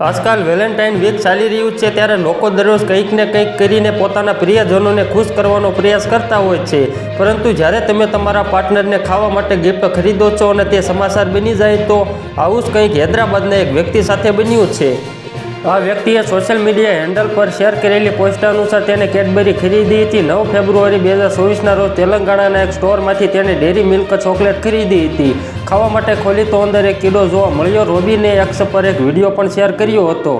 આજકાલ Valentine week ચાલી રહ્યું છે ત્યારે લોકો દરરોજ કંઈક ને કંઈક કરીને પોતાના પ્રિયજનોને ખુશ કરવાનો પ્રયાસ કરતા હોય છે. પરંતુ જ્યારે તમે તમારા પાર્ટનરને ખાવા માટે ગિફ્ટ ખરીદો છો અને તે સમાચાર બની જાય તો આવું જ કંઈક હૈદરાબાદના એક વ્યક્તિ સાથે બન્યું છે. આ વ્યક્તિએ સોશિયલ મીડિયા હેન્ડલ પર શેર કરેલી પોસ્ટ અનુસાર તેને કેડબરી ખરીદી હતી. નવ ફેબ્રુઆરી બે હજાર ચોવીસના રોજ તેલંગાણાના એક સ્ટોરમાંથી તેને ડેરી મિલ્ક ચોકલેટ ખરીદી હતી. ખાવા માટે ખોલી તો અંદર એક કીડો જોવા મળ્યો. રોબીને એક્સ પર એક વીડિયો પણ શેર કર્યો હતો.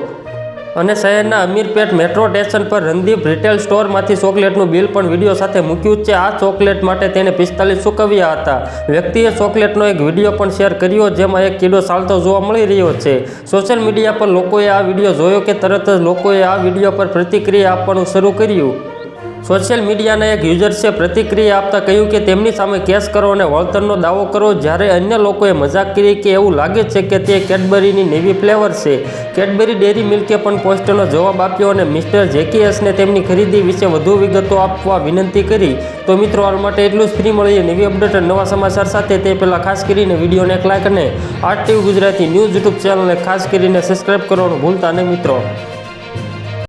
અને શહેરના અમીરપેટ મેટ્રો સ્ટેશન પર રણદીપ રિટેલ સ્ટોરમાંથી ચોકલેટનું બિલ પણ વીડિયો સાથે મૂક્યું છે. આ ચોકલેટ માટે તેણે પિસ્તાલીસ ચૂકવ્યા હતા. વ્યક્તિએ ચોકલેટનો એક વીડિયો પણ શેર કર્યો, જેમાં એક કીડો ચાલતો જોવા મળી રહ્યો છે. સોશિયલ મીડિયા પર લોકોએ આ વીડિયો જોયો કે તરત જ લોકોએ આ વીડિયો પર પ્રતિક્રિયા આપવાનું શરૂ કર્યું. સોશિયલ મીડિયાના એક યુઝર્સે પ્રતિક્રિયા આપતા કહ્યું કે તેમની સામે કેસ કરો અને વળતરનો દાવો કરો. જ્યારે અન્ય લોકોએ મજાક કરી કે એવું લાગે છે કે તે કેડબરીની નેવી ફ્લેવર છે. કેડબરી ડેરી મિલ્કે પણ પોસ્ટનો જવાબ આપ્યો અને મિસ્ટર જેકીએસને તેમની ખરીદી વિશે વધુ વિગતો આપવા વિનંતી કરી. તો મિત્રો હાલ માટે એટલું જ. ફ્રી મળીએ નવી અપડેટ અને નવા સમાચાર સાથે. તે પહેલાં ખાસ કરીને વિડીયોને એક લાઈક અને R TV Gujarati news YouTube ચેનલને ખાસ કરીને સબસ્ક્રાઈબ કરવાનું ભૂલતા નહીં મિત્રો.